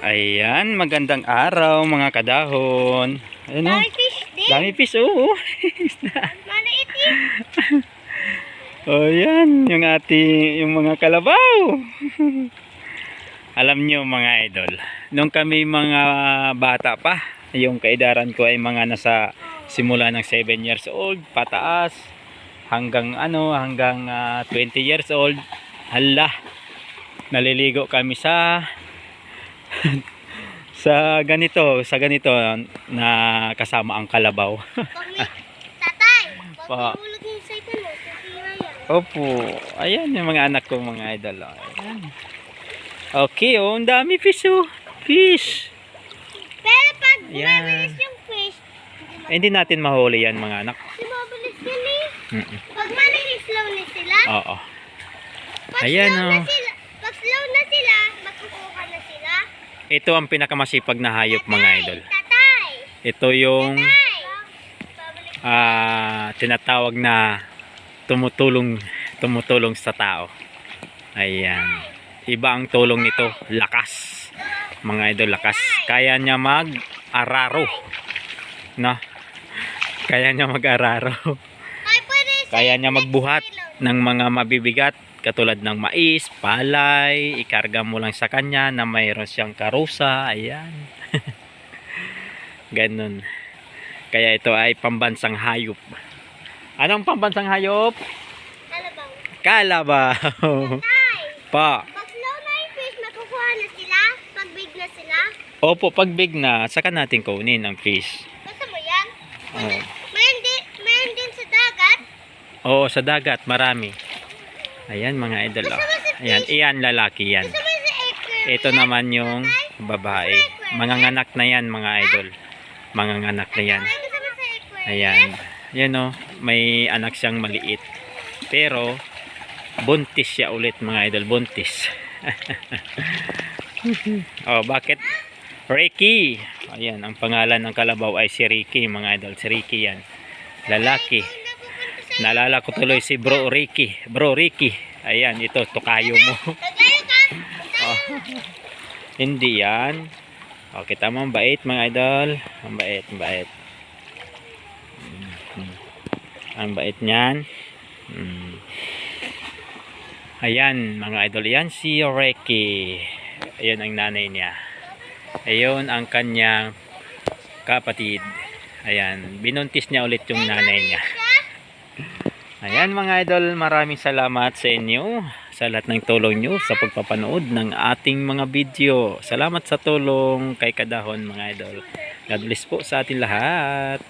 Ayan, magandang araw mga kadahon. Ayun o. May fish din. Dami fish, oo. Maliit oh, yan, yung ating, yung mga kalabaw. Alam nyo mga idol, nung kami mga bata pa, yung kaidaran ko ay mga nasa simula ng 7 years old, pataas, hanggang ano, hanggang ah, 20 years old. Hala, naliligo kami sa sa ganito, sa ganito na kasama ang kalabaw. Tatay, pag Pa. mahulog yung cellphone mo. Opo. Ayan yung mga anak ko, mga idol. oh. Ayan. Okay, oh, ang dami fish, oh. Fish. Pero pag Yan. mabilis yung fish, Eh, hindi natin mahuli yan, mga anak. di mabilis yun eh. Pag maliit slow na sila, Oo. pag Ayan, slow oh. na sila, pag slow na sila, makukuha na sila. Ito ang pinakamasipag na hayop, mga idol. Tatay! Ito yung ah, tinatawag na tumutulong tumutulong sa tao. Ayan. Iba ang tulong nito, lakas. Mga idol, lakas. Kaya niya mag-araro. No? Kaya niya mag-araro. Kaya niya magbuhat ng mga mabibigat katulad ng mais, palay, ikarga mo lang sa kanya na mayroon siyang karusa, ayan. Ganun. Kaya ito ay pambansang hayop. Anong pambansang hayop? Kalabaw. Tay! pa. Pag slow na yung fish, makukuha na sila. Pag big na sila. Opo, pag big na, saka natin kunin ang fish. Gusto mo yan? Oo. Mayroon din, mayroon din sa dagat. Oo, sa dagat, marami. Ayan mga idol. oh. Ayan, iyan lalaki yan. Ito naman yung babae. Manganganak na yan mga idol. Manganganak na yan. Ayan. Yan o. May anak siyang maliit. Pero, buntis siya ulit mga idol. Buntis. oh, bakit? Ricky. Ayan, ang pangalan ng kalabaw ay si Ricky mga idol. Si Ricky yan. Lalaki. Naalala ko tuloy si Bro Ricky. Bro Ricky. Ayan, ito, tukayo mo. Oh. Hindi yan. O, kita mo, ang bait mga idol. Ang bait, ang bait. Mhm. Ang bait niyan. Mm. Ayan, mga idol. Yan si Reki. Ayan ang nanay niya. Ayun ang kanyang kapatid. Ayan, binuntis niya ulit yung nanay niya. Ayan mga idol, maraming salamat sa inyo sa lahat ng tulong nyo sa pagpapanood ng ating mga video. Salamat sa tulong kay Kadahon mga idol. God bless po sa ating lahat.